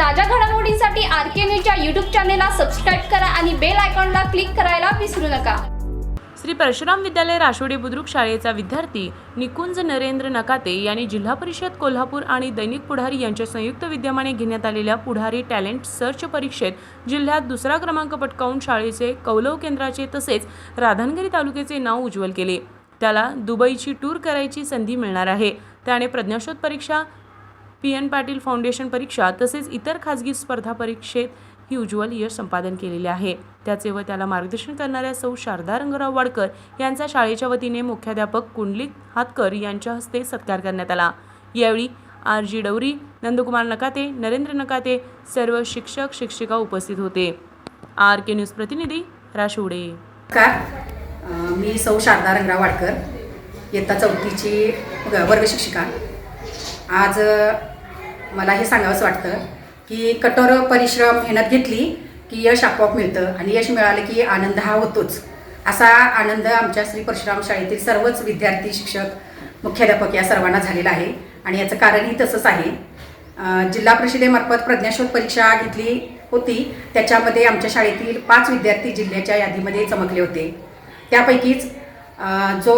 ताज्या घडामोडींसाठी आर के न्यूजच्या यूट्यूब चॅनेलला सबस्क्राईब करा आणि बेल आयकॉनला क्लिक करायला विसरू नका. श्री परशुराम विद्यालय राशोडी बुद्रुक शाळेचा विद्यार्थी निकुंज नरेंद्र नकाते यांनी जिल्हा परिषद कोल्हापूर आणि दैनिक पुढारी यांच्या संयुक्त विद्यमाने घेण्यात आलेल्या पुढारी टॅलेंट सर्च परीक्षेत जिल्ह्यात दुसरा क्रमांक पटकावून शाळेचे कौलव केंद्राचे तसेच राधानगिरी तालुक्याचे नाव उज्ज्वल केले. त्याला दुबईची टूर करायची संधी मिळणार आहे. त्याने प्रज्ञाशोध परीक्षा पी एन पाटील फाउंडेशन परीक्षा तसेच इतर खाजगी स्पर्धा परीक्षेत ही उज्ज्वल यश संपादन केलेले आहे. त्याचे व त्याला मार्गदर्शन करणाऱ्या सौ शारदा रंगराव वाडकर यांचा शाळेच्या वतीने मुख्याध्यापक कुंडलिक हातकर यांच्या हस्ते सत्कार करण्यात आला. यावेळी आर जी डवरी नंदकुमार नकाते नरेंद्र नकाते सर्व शिक्षक शिक्षिका उपस्थित होते. आर के न्यूज प्रतिनिधी राशोडे नमस्कार. मी सौ शारदा रंगराव वाडकर इयत्ता चौथीची वर्ग शिक्षिका. आज मला हे सांगावंसं वाटतं की कठोर परिश्रम मेहनत घेतली की यश आपोआप मिळतं आणि यश मिळालं की आनंद हा होतोच. असा आनंद आमच्या श्री परशुराम शाळेतील सर्वच विद्यार्थी शिक्षक मुख्याध्यापक या सर्वांना झालेला आहे. आणि याचं कारणही तसंच आहे. जिल्हा परिषदेमार्फत प्रज्ञाशोध परीक्षा घेतली होती. त्याच्यामध्ये आमच्या शाळेतील पाच विद्यार्थी जिल्ह्याच्या यादीमध्ये चमकले होते. त्यापैकीच जो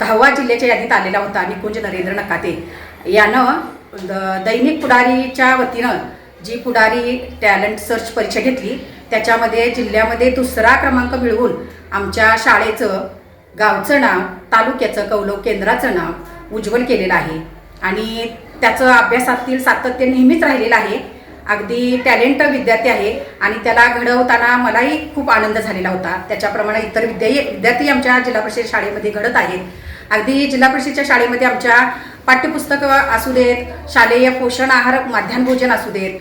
दहावा जिल्ह्याच्या यादीत आलेला होता निकुंज नरेंद्र नकाते यानं द- दैनिक पुढारीच्या वतीनं जी पुढारी टॅलेंट सर्च परीक्षा घेतली त्याच्यामध्ये जिल्ह्यामध्ये दुसरा क्रमांक मिळवून आमच्या शाळेचं गावचं नाव तालुक्याचं कौलव केंद्राचं नाव उज्ज्वल केलेलं आहे. आणि त्याचं अभ्यासातील सातत्य नेहमीच राहिलेलं आहे. अगदी टॅलेंट विद्यार्थी आहे आणि त्याला घडवताना मलाही खूप आनंद झालेला होता. त्याच्याप्रमाणे इतर विद्या विद्यार्थी आमच्या जिल्हा परिषद शाळेमध्ये घडत आहेत. अगदी जिल्हा परिषदच्या शाळेमध्ये आमच्या पाठ्यपुस्तकं असू देत शालेय पोषण आहार माध्यान्ह भोजन असू देत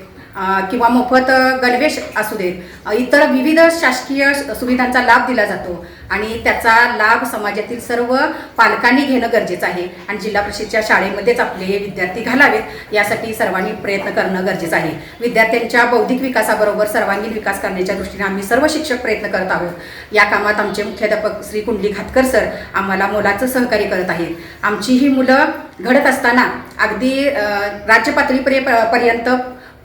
किंवा मोफत गणवेश असू देत. इतर विविध शासकीय सुविधांचा लाभ दिला जातो आणि त्याचा लाभ समाजातील सर्व पालकांनी घेणं गरजेचं आहे आणि जिल्हा परिषदच्या शाळेमध्येच आपले हे विद्यार्थी घालावेत यासाठी सर्वांनी प्रयत्न करणं गरजेचं आहे. विद्यार्थ्यांच्या बौद्धिक विकासाबरोबर सर्वांगीण विकास करण्याच्या दृष्टीने आम्ही सर्व शिक्षक प्रयत्न करत आहोत. या कामात आमचे मुख्याध्यापक श्री कुंडली खातकर सर आम्हाला मोलाचं सहकार्य करत आहेत. आमची ही मुलं घडत असताना अगदी अ, राज्य पर्यंत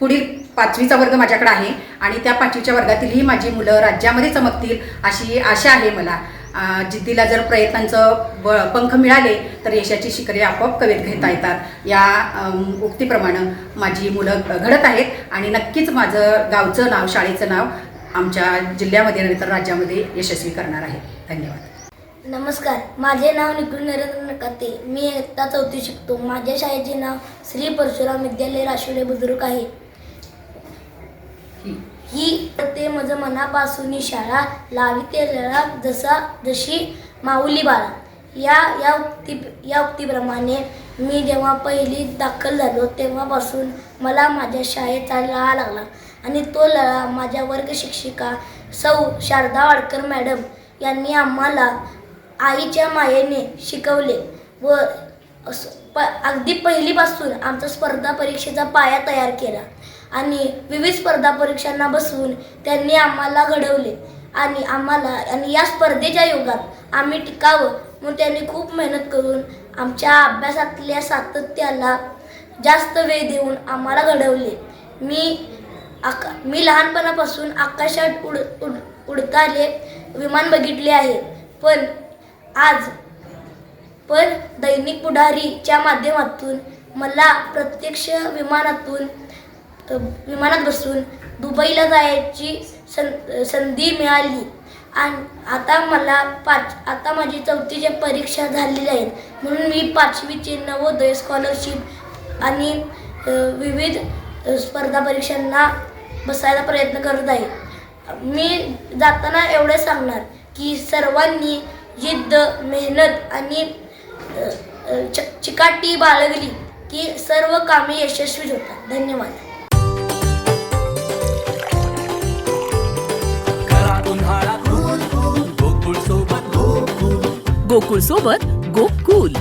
पुढील पाचवीचा वर्ग माझ्याकडे आहे आणि त्या पाचवीच्या वर्गातील ही माझी मुलं राज्यामध्ये चमकतील अशी आशा आहे मला. जिद्दीला जर प्रयत्नांचं ब पंख मिळाले तर यशाची शिखरे आपोआप कवेत घेता येतात. या उक्तीप्रमाणे माझी मुलं घडत आहेत आणि नक्कीच माझं गावचं नाव शाळेचं नाव आमच्या जिल्ह्यामध्ये नव्हे तर राज्यामध्ये यशस्वी करणार आहे. धन्यवाद. नमस्कार. माझे नाव निकुल नरेंद्र नकाते मी इयत्ता चौथी शिकतो. माझ्या शाळेचे नाव श्री परशुराम विद्यालय राशिवडे बुजुर्ग आहे. ही ते माझं मनापासून शाळा लावी ते लळा जसा जशी माऊली बाळा. या या उक्ती या उक्तीप्रमाणे मी जेव्हा पहिली दाखल झालो तेव्हापासून मला माझ्या शाळेचा लळा लागला. आणि तो लळा माझ्या वर्ग शिक्षिका सौ शारदा वाडकर मॅडम यांनी आम्हाला आईच्या मायेने शिकवले व असं प अगदी पहिलीपासून आमचा स्पर्धा परीक्षेचा पाया तयार केला. आणि विविध स्पर्धा परीक्षांना बसवून त्यांनी आम्हाला घडवले. आणि आम्हाला आणि या स्पर्धेच्या युगात आम्ही टिकावं म्हणून त्यांनी खूप मेहनत करून आमच्या अभ्यासातल्या सातत्याला जास्त वेळ देऊन आम्हाला घडवले. मी आका मी लहानपणापासून आकाशात उड उड उडताले विमान बघितले आहे. पण आज पण दैनिक पुढारीच्या माध्यमातून मला प्रत्यक्ष विमानातून विमानात बसून दुबईला जायची सं संधी मिळाली. आणि आता मला पाच आता माझी चौथीच्या परीक्षा झालेल्या आहेत. म्हणून मी पाचवीचे नवोदय स्कॉलरशिप आणि विविध स्पर्धा परीक्षांना बसायला प्रयत्न करत आहे. मी जाताना एवढं सांगणार की सर्वांनी जिद्द मेहनत आणि च चिकाटी बाळगली की सर्व कामे यशस्वी होतात. धन्यवाद. गोकुल सोबत गोकुल.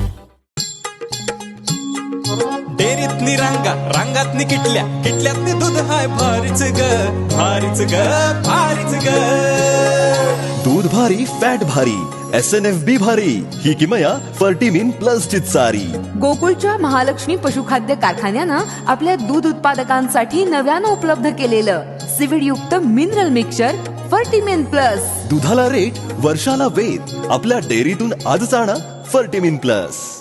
डेरीतनी रांगा रांगातनी किटल्या किटल्यातनी दूध हाय भारीच ग भारीच ग भारीच ग. दूध भारी फॅट भारी एस एन एफ बी भारी ही किमया फर्टीमिन प्लस ची सारी. गोकुळच्या महालक्ष्मी पशुखाद्य कारखान्यानं आपल्या दूध उत्पादकांसाठी नव्यानं उपलब्ध केलेलं सिविडयुक्त मिनरल मिक्सर फर्टीमिन प्लस दुधाला रेट वर्षाला वेद आपल्या डेअरीतून आजच आणा फर्टिमिन प्लस.